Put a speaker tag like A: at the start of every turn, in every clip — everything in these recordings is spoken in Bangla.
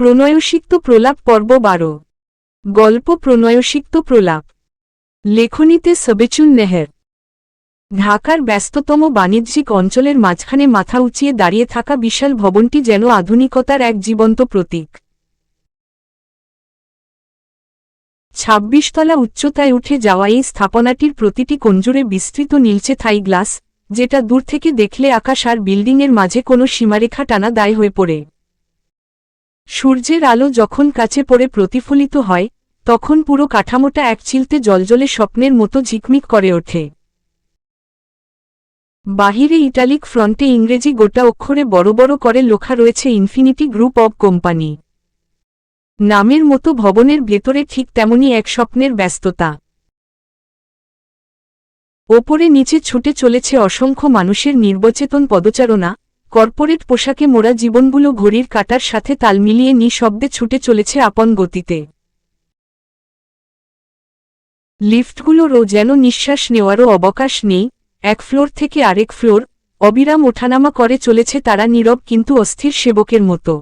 A: প্রণয়সিক্ত প্রলাপ পর্ব বারো। গল্প প্রণয়সিক্ত প্রলাপ। লেখনীতে সবেচুন নেহের। ঢাকার ব্যস্ততম বাণিজ্যিক অঞ্চলের মাঝখানে মাথা উঁচিয়ে দাঁড়িয়ে থাকা বিশাল ভবনটি যেন আধুনিকতার এক জীবন্ত প্রতীক। ছাব্বিশতলা উচ্চতায় উঠে যাওয়া এই স্থাপনাটির প্রতিটি কঞ্জুরে বিস্তৃত নীলচে থাই গ্লাস, যেটা দূর থেকে দেখলে আকাশ আর বিল্ডিংয়ের মাঝে কোনো সীমারেখা টানা দায় হয়ে পড়ে। সূর্যের আলো যখন কাছে পড়ে প্রতিফলিত হয়, তখন পুরো কাঠামোটা এক চিলতে জলজলে স্বপ্নের মতো ঝিকমিক করে ওঠে। বাহিরে ইটালিক ফ্রন্টে ইংরেজি গোটা অক্ষরে বড় বড় করে লেখা রয়েছে ইনফিনিটি গ্রুপ অব কোম্পানি। নামের মতো ভবনের ভেতরে ঠিক তেমনি এক স্বপ্নের ব্যস্ততা। ওপরে নিচে ছুটে চলেছে অসংখ্য মানুষের নির্বচেতন পদচারণা কর্পোরেট পোশাকে মোড়া জীবনগুলো ঘড়ির কাটার সাথে তাল মিলিয়ে নিঃশব্দে ছুটে চলেছে আপন গতিতে। লিফটগুলোরও যেন নিঃশ্বাস নেওয়ারও অবকাশ নেই, এক ফ্লোর থেকে আরেক ফ্লোর, অবিরাম ওঠানামা করে চলেছে তারা নীরব কিন্তু অস্থির সেবকের মতো।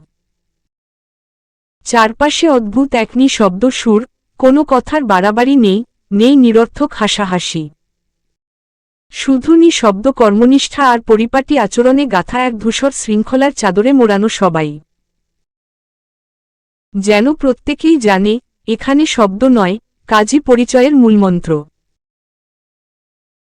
A: চারপাশে অদ্ভুত এক শব্দ সুর, কোনো কথার বাড়াবাড়ি নেই নেই নিরর্থক হাসাহাসি। শুধু শব্দ কর্মনিষ্ঠা আর পরিপাটি আচরণে গাথা এক ধূসর শৃঙ্খলার চাদরে মোড়ানো সবাই। যেন প্রত্যেকেই জানে, এখানে শব্দ নয় কাজী পরিচয়ের মূলমন্ত্র।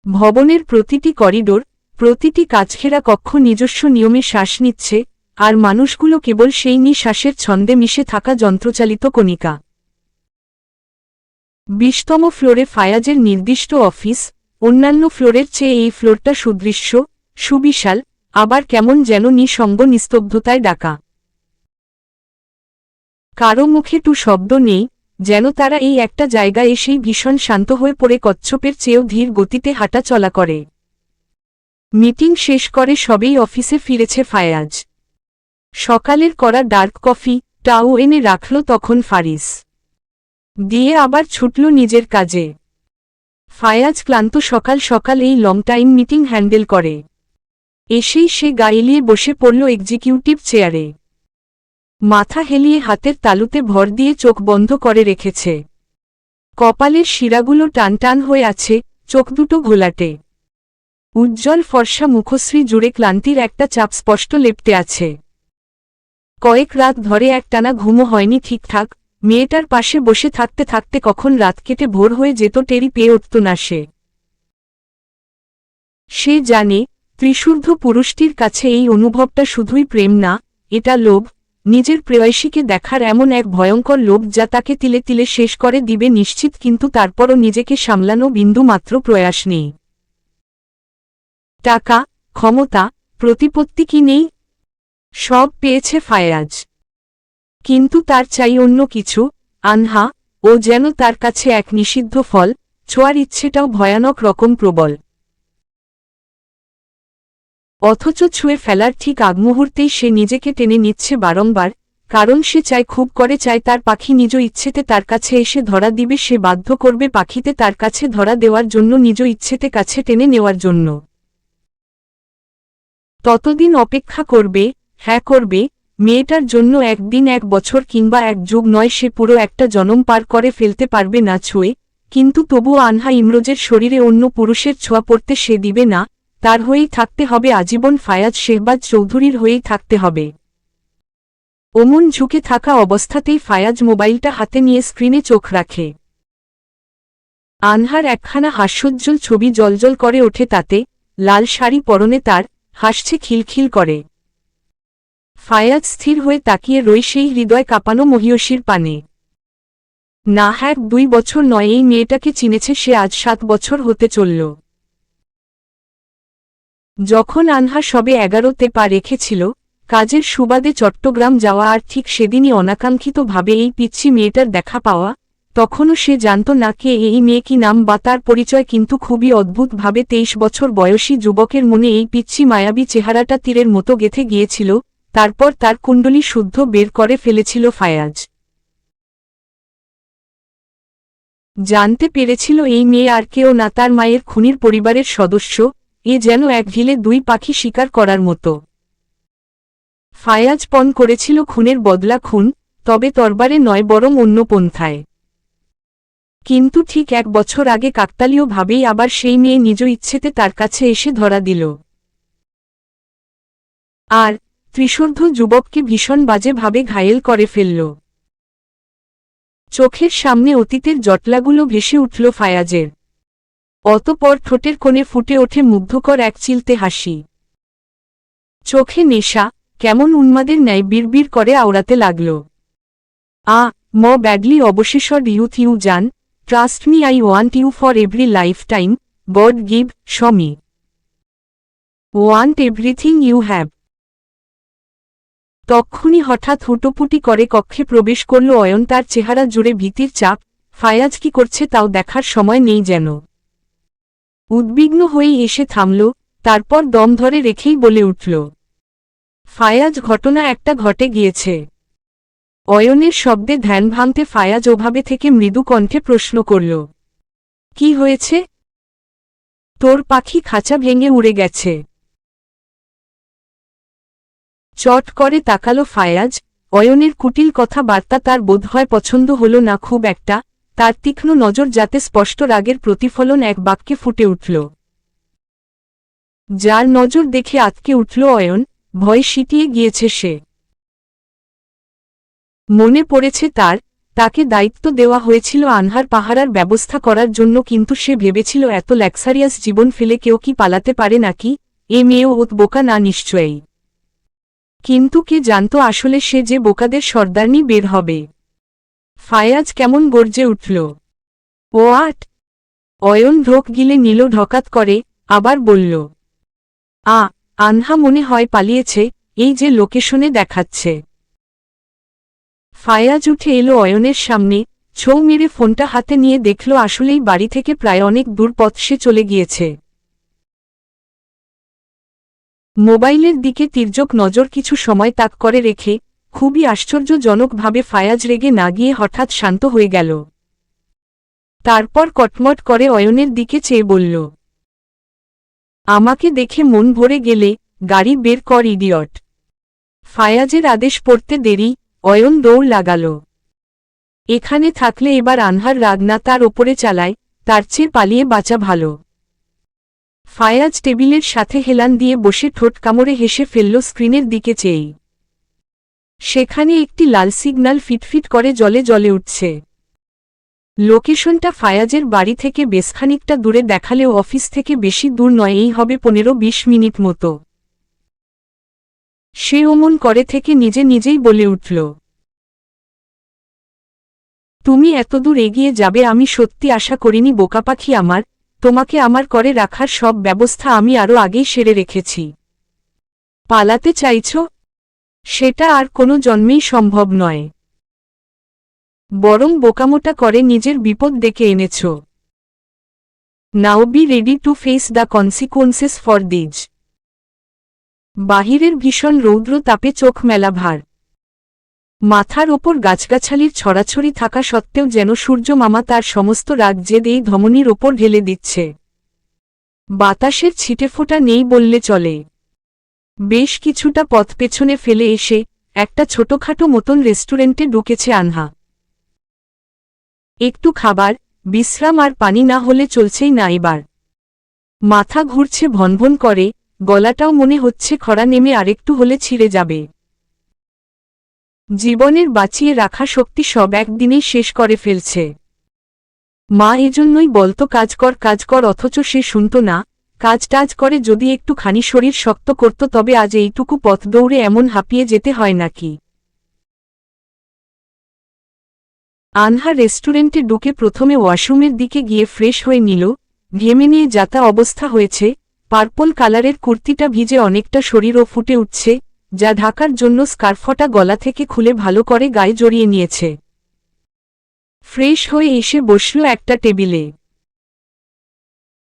A: ভবনের প্রতিটি করিডোর, প্রতিটি কাজঘেরা কক্ষ নিজস্ব নিয়মে শ্বাস নিচ্ছে, আর মানুষগুলো কেবল সেই নিঃশ্বাসের ছন্দে মিশে থাকা যন্ত্রচালিত কণিকা। বিশতম ফ্লোরে ফায়াজের নির্দিষ্ট অফিস অন্যান্য ফ্লোরের চেয়ে এই ফ্লোরটা সুদৃশ্য, সুবিশাল, আবার কেমন যেন নিঃসঙ্গ নিস্তব্ধতায় ডাকা। কারও মুখে টু শব্দ নেই, যেন তারা এই একটা জায়গায় এসেই ভীষণ শান্ত হয়ে পড়ে কচ্ছপের চেয়েও ধীর গতিতে হাঁটা চলা করে। মিটিং শেষ করে সবেই অফিসে ফিরেছে ফায়াজ। সকালের করা ডার্ক কফি, টাও এনে রাখল তখন ফারিস। দিয়ে আবার ছুটল নিজের কাজে। ফায়াজ ক্লান্ত সকাল সকাল এই লং টাইম মিটিং হ্যান্ডেল করে। এসেই সে গাইলিয়ে বসে পড়ল এক্সিকিউটিভ চেয়ারে মাথা হেলিয়ে হাতের তালুতে ভর দিয়ে চোখ বন্ধ করে রেখেছে। কপালের শিরাগুলো টানটান হয়ে আছে, চোখ দুটো ঘোলাটে। উজ্জ্বল ফর্সা মুখশ্রী জুড়ে ক্লান্তির একটা চাপ স্পষ্ট লেপটে আছে। কয়েক রাত ধরে একটানা ঘুমো হয়নি ঠিকঠাক মেয়েটার পাশে বসে থাকতে থাকতে কখন রাত কেটে ভোর হয়ে যেত টেরি পেয়ে উঠত না সে। সে জানে, ত্রিশুর্ধ পুরুষটির কাছে এই অনুভবটা শুধুই প্রেম না, এটা লোভ, নিজের প্রেয়সীকে দেখার এমন এক ভয়ঙ্কর লোভ যা তাকে তিলে তিলে শেষ করে দিবে নিশ্চিত কিন্তু তারপরও নিজেকে সামলানো বিন্দু মাত্র প্রয়াস নেই। টাকা, ক্ষমতা, প্রতিপত্তি কি নেই? সব পেয়েছে ফায়াজ। কিন্তু তার চাই অন্য কিছু, আনহা, ও যেন তার কাছে এক নিষিদ্ধ ফল, ছোঁয়ার ইচ্ছেটাও ভয়ানক রকম প্রবল। অথচ ছুঁয়ে ফেলার ঠিক আগমুহূর্তেই সে নিজেকে টেনে নিচ্ছে বারংবার, কারণ সে চায় খুব করে চায় তার পাখি নিজ ইচ্ছেতে তার কাছে এসে ধরা দিবে, সে বাধ্য করবে পাখিতে তার কাছে ধরা দেওয়ার জন্য নিজ ইচ্ছেতে কাছে টেনে নেওয়ার জন্য। ততদিন অপেক্ষা করবে হ্যাঁ করবে মেয়েটার জন্য একদিন এক বছর কিংবা এক যুগ নয় সে পুরো একটা জনম পার করে ফেলতে পারবে না ছুঁয়ে, কিন্তু তবুও আনহা ইমরোজের শরীরে অন্য পুরুষের ছোঁয়া পড়তে সে দিবে না, তার হয়েই থাকতে হবে আজীবন ফায়াজ শেহবাজ চৌধুরীর হয়েই থাকতে হবে। ওমন ঝুঁকে থাকা অবস্থাতেই ফায়াজ মোবাইলটা হাতে নিয়ে স্ক্রিনে চোখ রাখে। আনহার একখানা হাস্যোজ্জ্বল ছবি জলজল করে ওঠে তাতে, লাল শাড়ি পরনে তার, হাসছে খিলখিল করে। ফায়াজ স্থির হয়ে তাকিয়ে রই সেই হৃদয় কাঁপানো মহিয়সীর পানে। না হ্যাঁ দুই বছর নয়, এই মেয়েটাকে চিনেছে সে আজ সাত বছর হতে চলল। যখন আনহা সবে এগারোতে পা রেখেছিল, কাজের সুবাদে চট্টগ্রাম যাওয়া আর ঠিক সেদিনই অনাকাঙ্ক্ষিতভাবে এই পিচ্ছি মেয়েটার দেখা পাওয়া, তখনও সে জানত না কে এই মেয়ে কি নাম বা তার পরিচয়, কিন্তু খুবই অদ্ভুতভাবে তেইশ বছর বয়সী যুবকের মনে এই পিচ্ছি মায়াবী চেহারাটা তীরের মতো গেথে গিয়েছিল তারপর তার কুণ্ডলী শুদ্ধ বের করে ফেলেছিল ফায়াজ। জানতে পেরেছিল এই মেয়ে আর কেউ না তার মায়ের খুনির পরিবারের সদস্য, এ যেন এক ঢিলে দুই পাখি শিকার করার মতো। ফায়াজ পণ করেছিল খুনের বদলা খুন, তবে তরবারে নয় বরং অন্য পন্থায়। কিন্তু ঠিক এক বছর আগে কাকতালীয়ভাবেই আবার সেই মেয়ে নিজ ইচ্ছেতে তার কাছে এসে ধরা দিল। আর ত্রিশূর্ধ যুবককে ভীষণ বাজেভাবে ঘায়েল করে ফেলল। চোখের সামনে অতীতের জটলাগুলো ভেসে উঠল ফায়াজের। অতপর ঠোঁটের কোণে ফুটে ওঠে মুগ্ধকর এক চিলতে হাসি। চোখে নেশা, কেমন উন্মাদের ন্যায় বিড়বিড় করে আওড়াতে লাগল। আ, ম ব্যাডলি অবশেষর ইউথ ইউ জান, trust me, I want you for every lifetime God give some want everything you have. তক্ষুনি হঠাৎ হুটোপুটি করে কক্ষে প্রবেশ করল অয়ন। তার চেহারা জুড়ে ভীতির চাপ। ফায়াজ কি করছে তাও দেখার সময় নেই যেন। উদ্বিগ্ন হয়েই এসে থামল, তারপর দম ধরে রেখেই বলে উঠল, ফায়াজ, ঘটনা একটা ঘটে গিয়েছে। অয়নের শব্দে ধ্যান ভাঙতে ফায়াজ ওভাবে থেকে মৃদু কণ্ঠে প্রশ্ন করল, কি হয়েছে? তোর পাখি খাঁচা ভেঙে উড়ে গেছে। চট করে তাকালো ফায়াজ, অয়নের কুটিল কথাবার্তা তার বোধহয় পছন্দ হল না খুব একটা, তার তীক্ষ্ণ নজর যাতে স্পষ্ট রাগের প্রতিফলন এক বাক্যে ফুটে উঠল। যার নজর দেখে আতকে উঠল অয়ন, ভয় সিটিয়ে গিয়েছে সে। মনে পড়েছে তার, তাকে দায়িত্ব দেওয়া হয়েছিল আনহার পাহারার ব্যবস্থা করার জন্য কিন্তু সে ভেবেছিল এত ল্যাক্সারিয়াস জীবন ফেলে কেউ কি পালাতে পারে নাকি, এ মেয়েও ওত বোকা না নিশ্চয়ই। কিন্তু কে জানত আসলে সে যে বোকাদের সর্দারনি বের হবে? ফায়াজ কেমন গর্জে উঠল। ও আট। অয়ন ঢোক গিলে নিল ঢকাত করে, আবার বলল, আ, আনহা মনে হয় পালিয়েছে, এই যে লোকেশনে দেখাচ্ছে। ফায়াজ উঠে এলো অয়নের সামনে, ছৌ মেরে ফোনটা হাতে নিয়ে দেখল আসলেই বাড়ি থেকে প্রায় অনেক দূর পথ সে চলে গিয়েছে। মোবাইলের দিকে তির্যক নজর কিছু সময় তাক করে রেখে খুবই আশ্চর্যজনকভাবে ফায়াজ রেগে না গিয়ে হঠাৎ শান্ত হয়ে গেল। তারপর কটমট করে অয়নের দিকে চেয়ে বলল, আমাকে দেখে মন ভরে গেলে গাড়ি বের কর, ইডিয়ট। ফায়াজের আদেশ পড়তে দেরি, অয়ন দৌড় লাগাল। এখানে থাকলে এবার আনহার রাগ না তার ওপরে চালায়, তার চেয়ে পালিয়ে বাঁচা ভালো। ফায়াজ টেবিলের সাথে হেলান দিয়ে বসে ঠোঁট কামড়ে হেসে ফেলল স্ক্রিনের দিকে চেয়েই সেখানে একটি লাল সিগন্যাল ফিটফিট করে জলে জলে উঠছে। লোকেশনটা ফায়াজের বাড়ি থেকে বেশ খানিকটা দূরে দেখালেও অফিস থেকে বেশি দূর নয়, এই হবে পনেরো বিশ মিনিট মতো। সে অমন করে থেকে নিজে নিজেই বলে উঠল, তুমি এতদূর এগিয়ে যাবে আমি সত্যি আশা করিনি বোকা পাখি আমার। তোমাকে আমার করে রাখার সব ব্যবস্থা আমি আরও আগেই সেরে রেখেছি। পালাতে চাইছ? সেটা আর কোনো জন্মেই সম্ভব নয়। বরং বোকামোটা করে নিজের বিপদ ডেকে এনেছ। Now be ready to face the consequences for this. বাহিরের ভীষণ রৌদ্র তাপে চোখ মেলা ভার মাথার ওপর গাছগাছালির ছড়াছড়ি থাকা সত্ত্বেও যেন সূর্য মামা তার সমস্ত রাগ জেদ এই ধমনির ওপর ঢেলে দিচ্ছে। বাতাসের ছিটেফোঁটা নেই বললে চলে। বেশ কিছুটা পথ পেছনে ফেলে এসে একটা ছোটখাটো মতন রেস্টুরেন্টে ঢুকেছে আনহা। একটু খাবার, বিশ্রাম আর পানি না হলে চলছেই না এবার। মাথা ঘুরছে ভনভন করে, গলাটাও মনে হচ্ছে খরা নেমে আরেকটু হলে ছিঁড়ে যাবে। জীবনের বাঁচিয়ে রাখা শক্তি সব একদিনেই শেষ করে ফেলছে। মা এজন্যই বলতো, কাজ কর কাজ কর, অথচ সে শুনত না। কাজ টাজ করে যদি একটু খানি শরীর শক্ত করত, তবে আজ এইটুকু পথ দৌড়ে এমন হাঁপিয়ে যেতে হয় নাকি? আনহা রেস্টুরেন্টে ঢুকে প্রথমে ওয়াশরুমের দিকে গিয়ে ফ্রেশ হয়ে নিল। ঘেমে নিয়ে যাতা অবস্থা হয়েছে। পার্পল কালারের কুর্তিটা ভিজে অনেকটা শরীরও ফুটে উঠছে। যা ঢাকার জন্য স্কার্ফটা গলা থেকে খুলে ভালো করে গায়ে জড়িয়ে নিয়েছে। ফ্রেশ হয়ে এসে বসল একটা টেবিলে।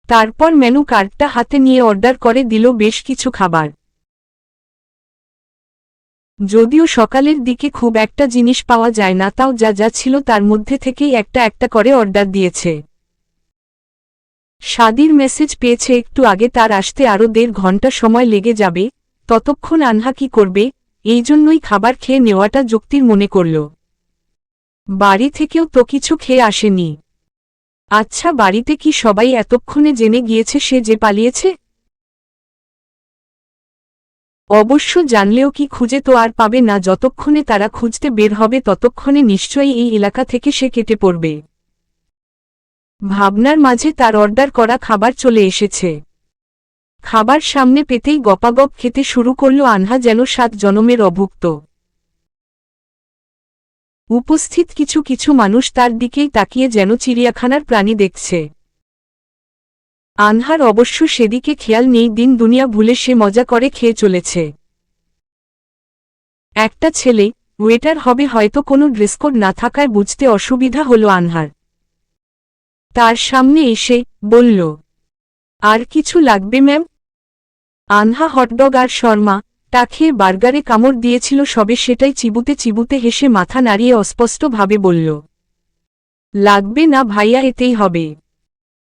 A: তারপর মেনু কার্ডটা হাতে নিয়ে অর্ডার করে দিল বেশ কিছু খাবার। যদিও সকালের দিকে খুব একটা জিনিস পাওয়া যায় না, তাও যা যা ছিল তার মধ্যে থেকেই একটা একটা করে অর্ডার দিয়েছে। স্বাদির মেসেজ পেয়েছে, একটু আগে তার আসতে আরও দেড় ঘণ্টা সময় লেগে যাবে ততক্ষণ আনহা কি করবে? এই জন্যই খাবার খেয়ে নেওয়াটা যুক্তির মনে করল। বাড়ি থেকেও তো কিছু খেয়ে আসেনি। আচ্ছা বাড়িতে কি সবাই এতক্ষণে জেনে গিয়েছে সে যে পালিয়েছে? অবশ্য জানলেও কি খুঁজে তো আর পাবে না, যতক্ষণে তারা খুঁজতে বের হবে ততক্ষণে নিশ্চয়ই এই এলাকা থেকে সে কেটে পড়বে। ভাবনার মাঝে তার অর্ডার করা খাবার চলে এসেছে। খাবার সামনে পেতেই গপাগপ খেতে শুরু করল আনহা যেন সাত জনমের অভুক্ত। উপস্থিত কিছু কিছু মানুষ তার দিকেই তাকিয়ে যেন চিড়িয়াখানার প্রাণী দেখছে। আনহার অবশ্য সেদিকে খেয়াল নেই, দিন দুনিয়া ভুলে সে মজা করে খেয়ে চলেছে। একটা ছেলে, ওয়েটার হবে হয়তো কোনো ড্রেসকোড না থাকায় বুঝতে অসুবিধা হল আনহার। তার সামনে এসে বলল, আর কিছু লাগবে ম্যাম? আনহা হটডগ আর শর্মা তা খেয়ে বার্গারে কামড় দিয়েছিল সবে সেটাই চিবুতে চিবুতে হেসে মাথা নাড়িয়ে অস্পষ্টভাবে বলল, লাগবে না ভাইয়া, এতেই হবে।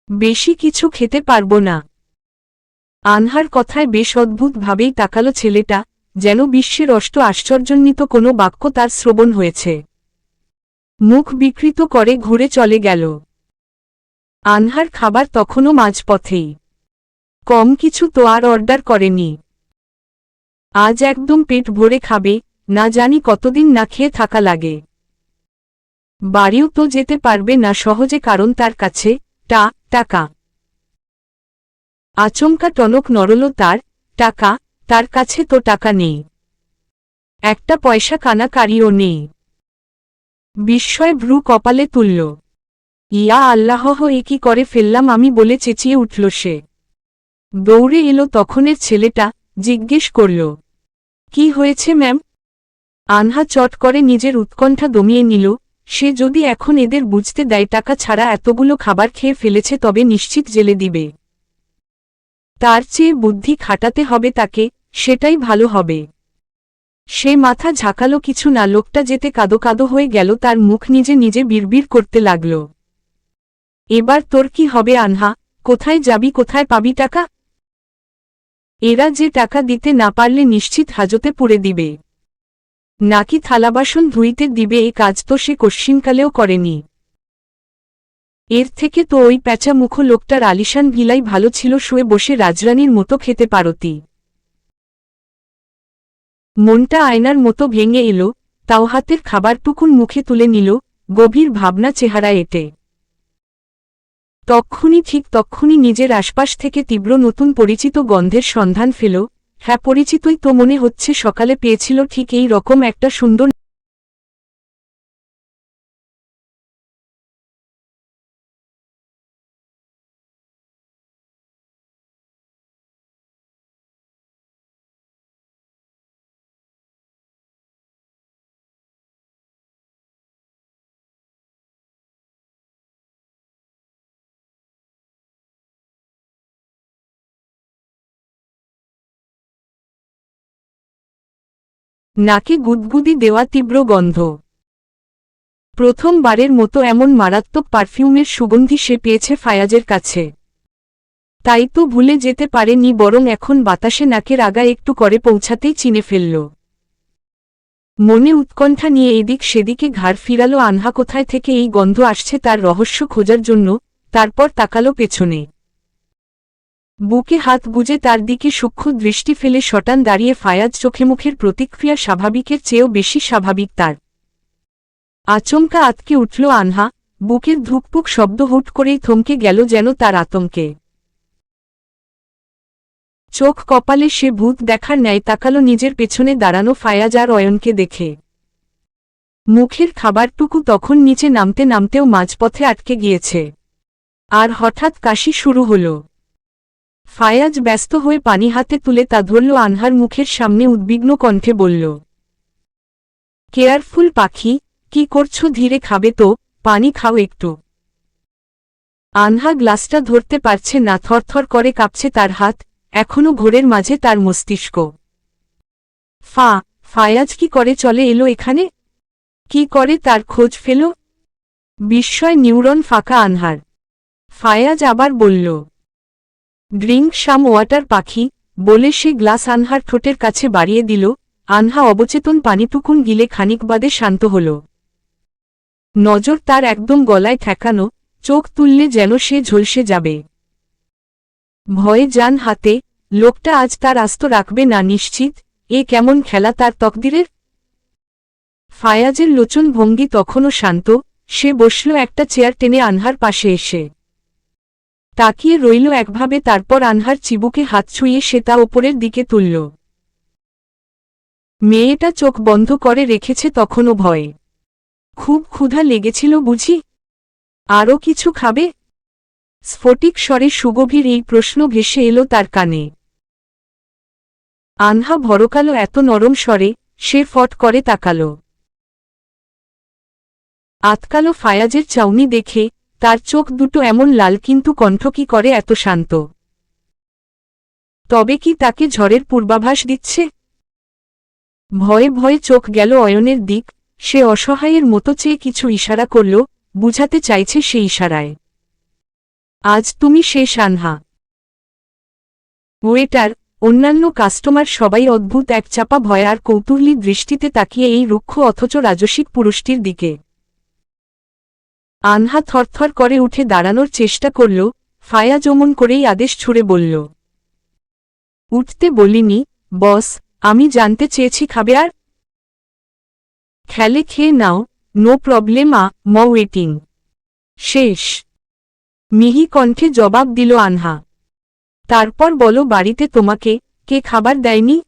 A: বেশি কিছু খেতে পারব না। আনহার কথায় বেশ অদ্ভুতভাবেই তাকালো ছেলেটা, যেন বিশ্বের অষ্ট আশ্চর্যান্বিত কোনো বাক্য তার শ্রবণ হয়েছে। মুখ বিকৃত করে ঘুরে চলে গেল। আনহার খাবার তখনও মাঝপথেই কম কিছু তো আর অর্ডার করেনি। আজ একদম পেট ভরে খাবে, না জানি কতদিন না খেয়ে থাকা লাগে। বাড়িও তো যেতে পারবে না সহজে কারণ তার কাছে, টা, টাকা। আচমকা টনক নরল তার, টাকা, তার কাছে তো টাকা নেই। একটা পয়সা কানাকারিও নেই। বিস্ময় ভ্রু কপালে তুলল। ইয়া আল্লাহ, এ কি করে ফেললাম আমি বলে চেঁচিয়ে উঠল সে। দৌড়ে এলো তখনের ছেলেটা, জিজ্ঞেস করল, কি হয়েছে ম্যাম? আনহা চট করে নিজের উৎকণ্ঠা দমিয়ে নিল, সে যদি এখন এদের বুঝতে দেয় টাকা ছাড়া এতগুলো খাবার খেয়ে ফেলেছে তবে নিশ্চিত জেলে দিবে। তার চেয়ে বুদ্ধি খাটাতে হবে তাকে, সেটাই ভালো হবে। সে মাথা ঝাঁকালো কিছু না, লোকটা যেতে কাদো কাদো হয়ে গেল, তার মুখ নিজে নিজে বিড়বিড় করতে লাগল। এবার তোর কি হবে আনহা? কোথায় যাবি, কোথায় পাবি টাকা? এরা যে টাকা দিতে না পারলে নিশ্চিত হাজতে পুড়ে দিবে। নাকি থালাবাসন ধুইতে দিবে এ কাজ তো সে কশ্চিনকালেও করেনি। এর থেকে তো ওই প্যাঁচা লোকটার আলিশান ভিলাই ভালো ছিল শুয়ে বসে রাজরানীর মতো খেতে পারতি। মনটা আয়নার মতো ভেঙে এলো, তাও হাতের খাবারটুকুন মুখে তুলে নিল, গভীর ভাবনা চেহারা এটে। তক্ষুনি ঠিক তক্ষুনি নিজের আশপাশ থেকে তীব্র নতুন পরিচিত গন্ধের সন্ধান ফেল। হ্যাঁ পরিচিতই তো মনে হচ্ছে সকালে পেয়েছিল ঠিক এই রকম একটা সুন্দর নাকে গুদগুদি দেওয়া তীব্র গন্ধ। প্রথমবারের মতো এমন মারাত্মক পারফিউমের সুগন্ধি সে পেয়েছে ফায়াজের কাছে। তাই তো ভুলে যেতে পারেনি, বরং এখন বাতাসে নাকের আগা একটু করে পৌঁছাতেই চিনে ফেলল। মনে উৎকণ্ঠা নিয়ে এদিক সেদিকে ঘাড় ফিরালো, আনহা কোথায় থেকে এই গন্ধ আসছে তার রহস্য খোঁজার জন্য, তারপর তাকালো পেছনে। বুকে হাত গুজে তার দিকে সূক্ষ্ম দৃষ্টি ফেলে শটান দাঁড়িয়ে ফায়াজ চোখে মুখের প্রতিক্রিয়া স্বাভাবিকের চেয়েও বেশি স্বাভাবিক তার। আচমকা আতকে উঠল আনহা, বুকের ধুকপুক শব্দ হুট করেই থমকে গেল যেন তার আতঙ্কে। চোখ কপালে সে ভূত দেখার ন্যায় তাকালো নিজের পেছনে দাঁড়ানো ফায়াজ আর অয়নকে দেখে। মুখের খাবারটুকু তখন নিচে নামতে নামতেও মাঝপথে আটকে গিয়েছে। আর হঠাৎ কাশি শুরু হলো। ফায়াজ ব্যস্ত হয়ে পানি হাতে তুলে তা ধরল আনহার মুখের সামনে উদ্বিগ্ন কণ্ঠে বলল, কেয়ারফুল পাখি, কি করছ ধীরে খাবে তো, পানি খাও একটু। আনহা গ্লাসটা ধরতে পারছে না, থরথর করে কাঁপছে তার হাত এখনও ঘোরের মাঝে তার মস্তিষ্ক। ফা, ফায়াজ কি করে চলে এলো এখানে? কি করে তার খোঁজ ফেল? বিস্ময় নিউরন ফাঁকা আনহার। ফায়াজ আবার বলল ড্রিঙ্ক সাম ওয়াটার পাখি বলে সে গ্লাস আনহার ঠোঁটের কাছে বাড়িয়ে দিল। আনহা অবচেতন পানিটুকুন গিলে খানিক বাদে শান্ত হল। নজর তার একদম গলায় ঠেকানো, চোখ তুললে যেন সে ঝলসে যাবে। ভয়ে যান হাতে, লোকটা আজ তার আস্ত রাখবে না নিশ্চিত, এ কেমন খেলা তার তকদিরের? ফায়াজের লোচন ভঙ্গি তখনও শান্ত, সে বসল একটা চেয়ার টেনে আনহার পাশে এসে। তাকিয়ে রইল একভাবে, তারপর আনহার চিবুকে হাত ছুঁয়ে সে তা ওপরের দিকে তুলল। মেয়েটা চোখ বন্ধ করে রেখেছে তখনও ভয়ে। খুব ক্ষুধা লেগেছিল বুঝি? আরও কিছু খাবে? স্ফটিক স্বরে সুগভীর এই প্রশ্ন ভেসে এলো তার কানে। আনহা ভরকালো এত নরম স্বরে, সে ফট করে তাকালো। আতকালো ফায়াজের চাউনি দেখে তার চোখ দুটো এমন লাল কিন্তু কণ্ঠ কি করে এত শান্ত? তবে কি তাকে ঝড়ের পূর্বাভাস দিচ্ছে? ভয়ে ভয়ে চোখ গেল অয়নের দিক, সে অসহায়ের মতো চেয়ে কিছু ইশারা করল, বুঝাতে চাইছে সে ইশারায়। আজ তুমি সে সানহা। ওয়েটার, অন্যান্য কাস্টমার সবাই অদ্ভুত এক চাপা ভয় আর কৌতূহলী দৃষ্টিতে তাকিয়ে এই রুক্ষ অথচ রাজসিক পুরুষটির দিকে। আনহা থরথর করে উঠে দাঁড়ানোর চেষ্টা করল, ফায়া জমন করেই আদেশ ছুড়ে বলল। উঠতে বলিনি, বস, আমি জানতে চেয়েছি, খাবে আর? খেলে খেয়ে নাও, নো প্রবলেম আ, ম ওয়েটিং। শেষ। মিহি কণ্ঠে জবাব দিল আনহা। তারপর বলো, বাড়িতে তোমাকে কে খাবার দেয়নি?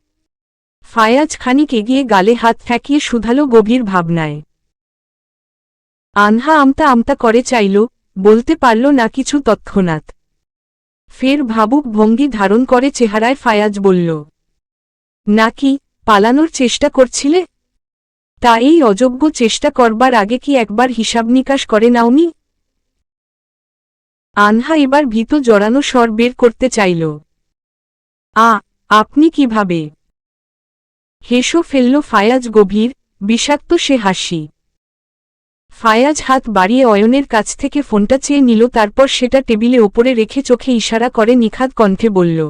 A: ফায়াজ খানিক এগিয়ে গালে হাত ঠেকিয়ে শুধালো গভীর ভাবনায়। আনহা আমতা আমতা করে চাইল, বলতে পারল না কিছু তৎক্ষণাৎ। ফের ভাবুক ভঙ্গি ধারণ করে চেহারায় ফায়াজ বলল নাকি পালানোর চেষ্টা করছিলে? তা এই অযোগ্য চেষ্টা করবার আগে কি একবার হিসাব নিকাশ করে নাওনি? আনহা এবার ভীত জড়ানো স্বর বের করতে চাইল, আ, আপনি কীভাবে? হেসো ফেলল ফায়াজ গভীর, বিষাক্ত সে হাসি। ফায়াজ হাত বাড়িয়ে অয়নের কাছ থেকে ফোনটা চেয়ে নিল, তারপর সেটা টেবিলে ওপরে রেখে চোখে ইশারা করে নিখাত কণ্ঠে বলল,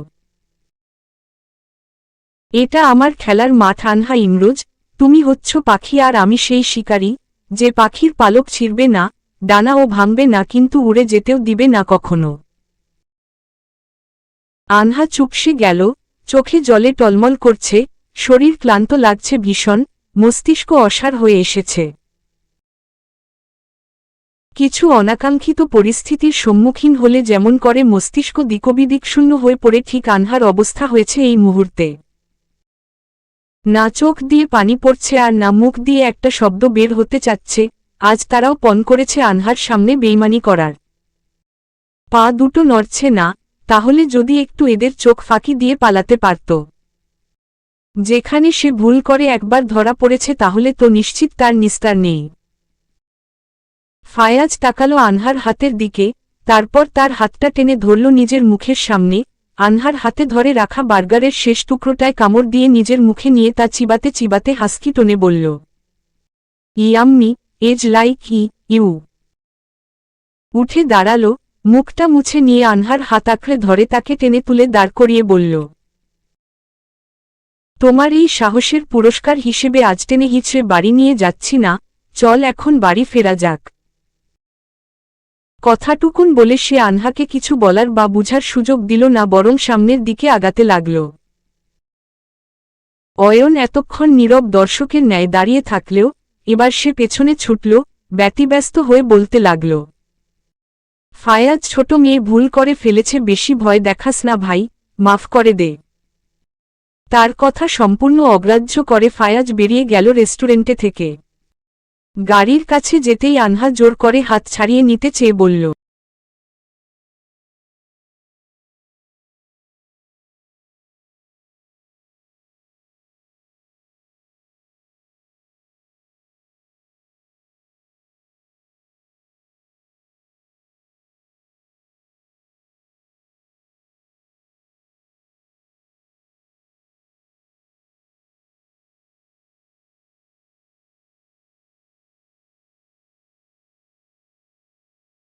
A: এটা আমার খেলার মাঠ আনহা ইমরোজ, তুমি হচ্ছ পাখি আর আমি সেই শিকারী, যে পাখির পালক ছিঁড়বে না, ডানা ও ভাঙবে না, কিন্তু উড়ে যেতেও দিবে না কখনো আনহা চুপসে গেল, চোখে জলে টলমল করছে, শরীর ক্লান্ত লাগছে ভীষণ, মস্তিষ্ক অসার হয়ে এসেছে। কিছু অনাকাঙ্ক্ষিত পরিস্থিতির সম্মুখীন হলে যেমন করে মস্তিষ্ক দিকবিদিকশূন্য হয়ে পড়ে, ঠিক আনহার অবস্থা হয়েছে এই মুহূর্তে। না চোখ দিয়ে পানি পড়ছে আর না মুখ দিয়ে একটা শব্দ বের হতে চাচ্ছে, আজ তারাও পণ করেছে আনহার সামনে বেইমানি করার। পা দুটো নড়ছে না, তাহলে যদি একটু এদের চোখ ফাঁকি দিয়ে পালাতে পারত। যেখানে সে ভুল করে একবার ধরা পড়েছে তাহলে তো নিশ্চিত তার নিস্তার নেই। ফায়াজ তাকালো আনহার হাতের দিকে, তারপর তার হাতটা টেনে ধরল নিজের মুখের সামনে, আনহার হাতে ধরে রাখা বার্গারের শেষ টুকরোটায় কামড় দিয়ে নিজের মুখে নিয়ে তা চিবাতে চিবাতে হাসকি টোনে বলল yummy as like eh, you. উঠে দাঁড়াল, মুখটা মুছে নিয়ে আনহার হাত আঁকড়ে ধরে তাকে টেনে তুলে দাঁড় করিয়ে বলল, তোমার এই সাহসের পুরস্কার হিসেবে আজ টেনে হিচড়ে বাড়ি নিয়ে যাচ্ছি না, চল এখন বাড়ি ফেরা যাক। কথাটুকুন বলে সে আনহাকে কিছু বলার বা বুঝার সুযোগ দিল না, বরং সামনের দিকে আগাতে লাগল। অয়ন এতক্ষণ নীরব দর্শকের ন্যায় দাঁড়িয়ে থাকলেও, এবার সে পেছনে ছুটল, ব্যতিব্যস্ত হয়ে বলতে লাগল, ফায়াজ ছোট মেয়ে, ভুল করে ফেলেছে, বেশি ভয় দেখাস না ভাই, মাফ করে দে। তার কথা সম্পূর্ণ অগ্রাহ্য করে ফায়াজ বেরিয়ে গেল রেস্টুরেন্টে থেকে। গাড়ির কাছে যেতেই আনহা জোর করে হাত ছাড়িয়ে নিতে চেয়ে বলল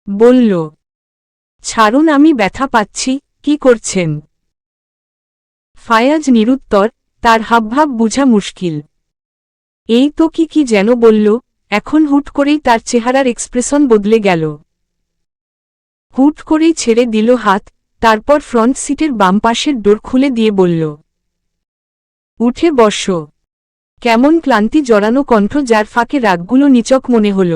A: বলল, ছাড়ুন, আমি ব্যথা পাচ্ছি, কি করছেন? ফায়াজ নিরুত্তর, তার হাবভাব বুঝা মুশকিল। এই তো কি কি যেন বলল, এখন হুট করেই তার চেহারার এক্সপ্রেশন বদলে গেল। হুট করেই ছেড়ে দিল হাত, তারপর ফ্রন্ট সিটের বাম পাশের ডোর খুলে দিয়ে বলল, উঠে বস। কেমন ক্লান্তি জড়ানো কণ্ঠ যার ফাঁকে রাগগুলো নিচক মনে হল।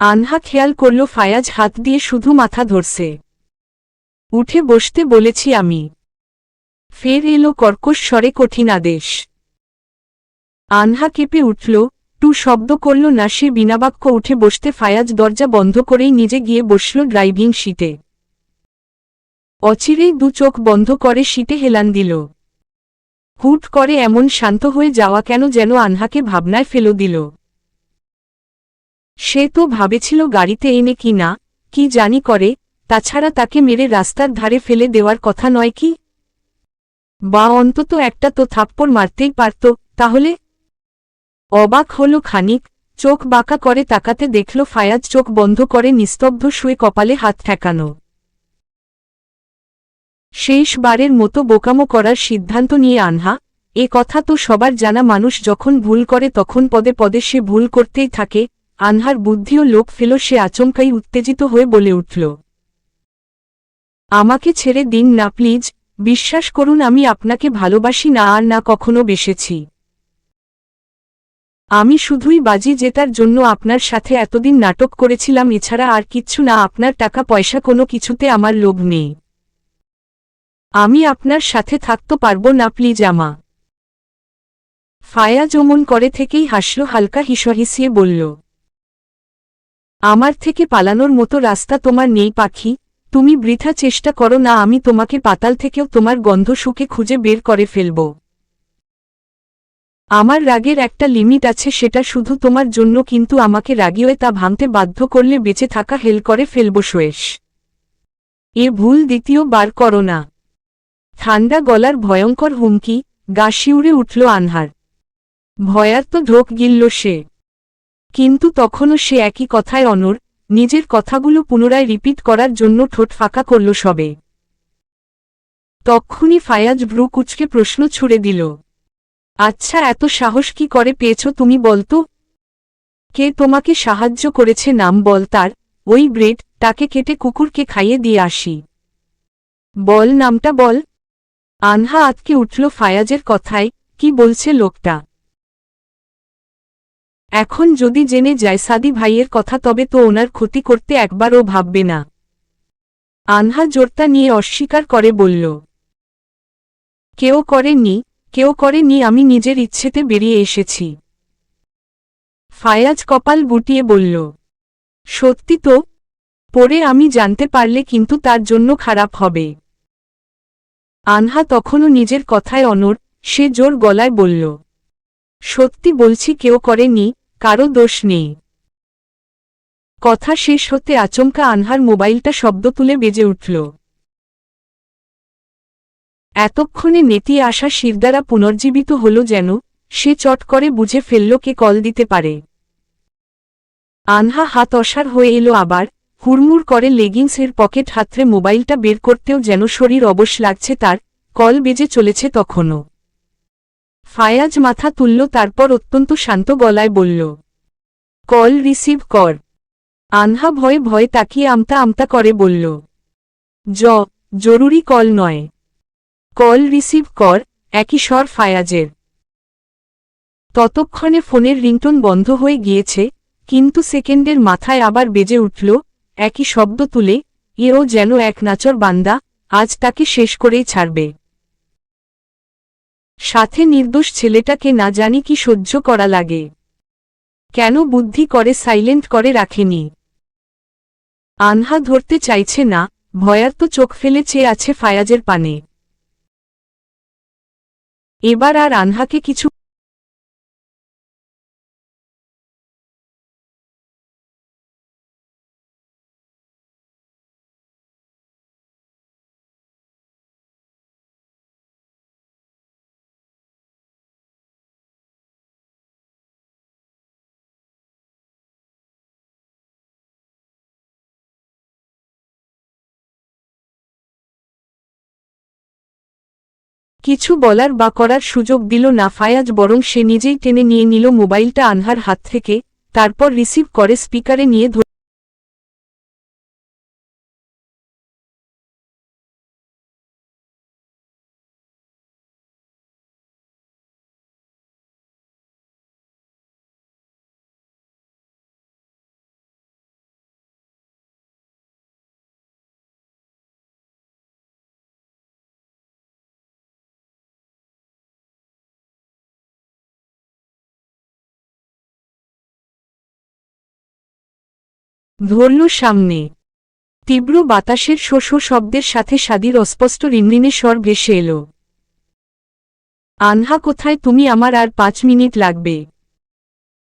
A: আনহা খেয়াল করল ফায়াজ হাত দিয়ে শুধু মাথা ধরছে। উঠে বসতে বলেছি আমি। ফের এলো কর্কশ স্বরে কঠিন আদেশ। আনহা কেঁপে উঠল, টু শব্দ করল না, সে বিনাবাক্য উঠে বসতে ফায়াজ দরজা বন্ধ করেই নিজে গিয়ে বসল ড্রাইভিং সিটে। অচিরেই দু চোখ বন্ধ করে সিটে হেলান দিল। হুট করে এমন শান্ত হয়ে যাওয়া কেন যেন আনহাকে ভাবনায় ফেলো দিল। সে তো ভাবেছিল গাড়িতে এনে কি না, কি জানি করে, তাছাড়া তাকে মেরে রাস্তার ধারে ফেলে দেওয়ার কথা নয় কি? বা অন্তত একটা তো থাপ্পড় মারতেই পারত, তাহলে? অবাক হল খানিক, চোখ বাঁকা করে তাকাতে দেখল ফায়াজ চোখ বন্ধ করে নিস্তব্ধ শুয়ে কপালে হাত ঠেকানো। শেষবারের মতো বোকামো করার সিদ্ধান্ত নিয়ে আনহা, এ কথা তো সবার জানা মানুষ যখন ভুল করে তখন পদে পদে সে ভুল করতেই থাকে আনহার বুদ্ধিও লোক ফেল, সে আচমকাই উত্তেজিত হয়ে বলে উঠল, আমাকে ছেড়ে দিন না, প্লিজ। বিশ্বাস করুন, আমি আপনাকে ভালোবাসি না, আর না কখনো বেসেছি। আমি শুধুই বাজি জেতার জন্য আপনার সাথে এতদিন নাটক করেছিলাম। এছাড়া আর কিচ্ছু না, আপনার টাকা, পয়সা, কোনো কিছুতে আমার লোভ নেই। আমি আপনার সাথে থাকতে পারব না, প্লিজ, আমা। ফায়া যমন করে থেকেই হাসল, হালকা হিসহিসিয়ে বলল আমার থেকে পালানোর মতো রাস্তা তোমার নেই, পাখি। তুমি বৃথা চেষ্টা করো না, আমি তোমাকে পাতাল থেকেও তোমার গন্ধ শুকে খুঁজে বের করে ফেলব। আমার রাগের একটা লিমিট আছে, সেটা শুধু তোমার জন্য, কিন্তু আমাকে রাগিয়ে তা ভাঙতে বাধ্য করলে বেঁচে থাকা হেল করে ফেলব শোয়েশ এ ভুল দ্বিতীয় বার করো না। ঠান্ডা গলার ভয়ঙ্কর হুমকি, গা শিউরে উঠল আনহার। ভয়ার তো ঢোক গিলল সে। কিন্তু তখনও সে একই কথায় অনর নিজের কথাগুলো পুনরায় রিপিট করার জন্য ঠোঁট ফাঁকা করল সবে। তক্ষুনি ফায়াজ ভ্রু কুচকে প্রশ্ন ছুড়ে দিল আচ্ছা এত সাহস কি করে পেয়েছ তুমি বলতো? কে তোমাকে সাহায্য করেছে নাম বল তার, ওই ব্রেড, তাকে কেটে কুকুরকে খাইয়ে দিয়ে আসি। বল নামটা বল। আনহা আতকে উঠল ফায়াজের কথায়, কি বলছে লোকটা? এখন যদি জেনে যায় সাদি ভাইয়ের কথা, তবে তো ওনার ক্ষতি করতে একবারও ভাববে না। আনহা জোরতা নিয়ে অস্বীকার করে বলল, কেউ করেনি কেউ করেনি আমি নিজের ইচ্ছেতে বেরিয়ে এসেছি। ফায়াজ কপাল বুটিয়ে বলল, সত্যি তো, পরে আমি জানতে পারলে কিন্তু তার জন্য খারাপ হবে। আনহা তখনও নিজের কথায় অনর সে জোর গলায় বলল, সত্যি বলছি, কেউ করেনি কারও দোষ নেই। কথা শেষ হতে আচমকা আনহার মোবাইলটা শব্দ তুলে বেজে উঠল। এতক্ষণে নেতিয়ে আসা শিরদারা পুনর্জীবিত হল যেন সে চট করে বুঝে ফেলল কে কল দিতে পারে। আনহা হাত অসার হয়ে এলো আবার, হুড়মুড় করে লেগিংসের পকেট হাতরে মোবাইলটা বের করতেও যেন শরীর অবশ লাগছে তার, কল বেজে চলেছে তখনও। ফায়াজ মাথা তুলল, তারপর অত্যন্ত শান্ত গলায় বলল, কল রিসিভ কর। আনহা ভয়ে ভয়ে তাকিয়ে আমতা আমতা করে বলল, জ, জরুরি কল নয়। কল রিসিভ কর, একই স্বর ফায়াজের। ততক্ষণে ফোনের রিংটোন বন্ধ হয়ে গিয়েছে, কিন্তু সেকেন্ডের মাথায় আবার বেজে উঠল, একই শব্দ তুলে, এও যেন এক নাচর বান্দা, আজ তাকে শেষ করেই ছাড়বে। সাথে নির্দোষ ছেলেটাকে না জানি কি সহ্য করা লাগে। কেন বুদ্ধি করে সাইলেন্ট করে রাখেনি? আনহা ধরতে চাইছে না, ভয়ার্ত চোখ ফেলে চেয়ে আছে ফায়াজের পানে। এবার আর আনহাকে কিছু কিছু বলার বা করার সুযোগ দিল না ফায়াজ, বরং সে নিজেই টেনে নিয়ে নিল মোবাইলটা আনহার হাত থেকে, তারপর রিসিভ করে স্পিকারে নিয়ে ধরল সামনে। তীব্র বাতাসের শোষ শব্দের সাথে সাদির অস্পষ্ট রিনরিনে স্বর ভেসে এলো। আনহা, কোথায় তুমি? আমার আর পাঁচ মিনিট লাগবে।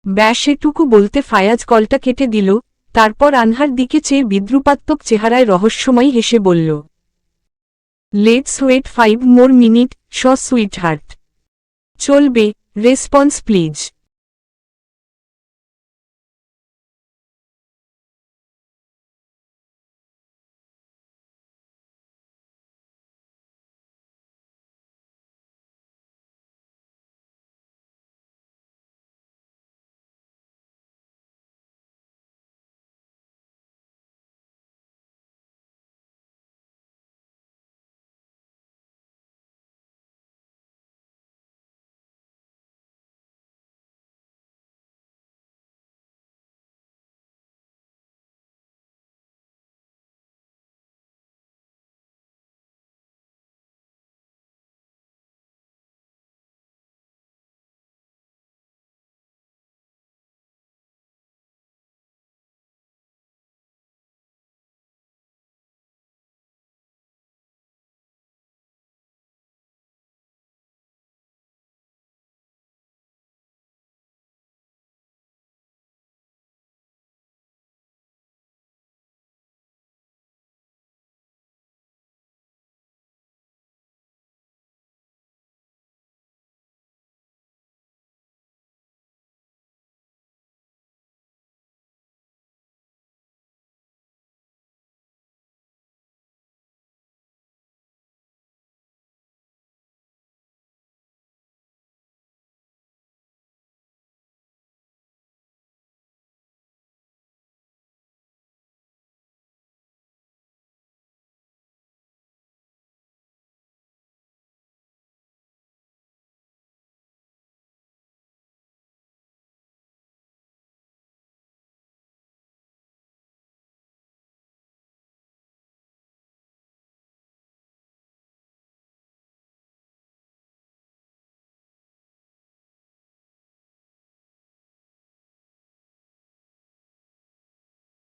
A: ব্যাস, এটুকু বলতে ফায়াজ কলটা কেটে দিল। তারপর আনহার দিকে চেয়ে বিদ্রুপাত্মক চেহারায় রহস্যময় হেসে বলল let's wait five more minute so sweetheart চলবে রেসপন্স প্লিজ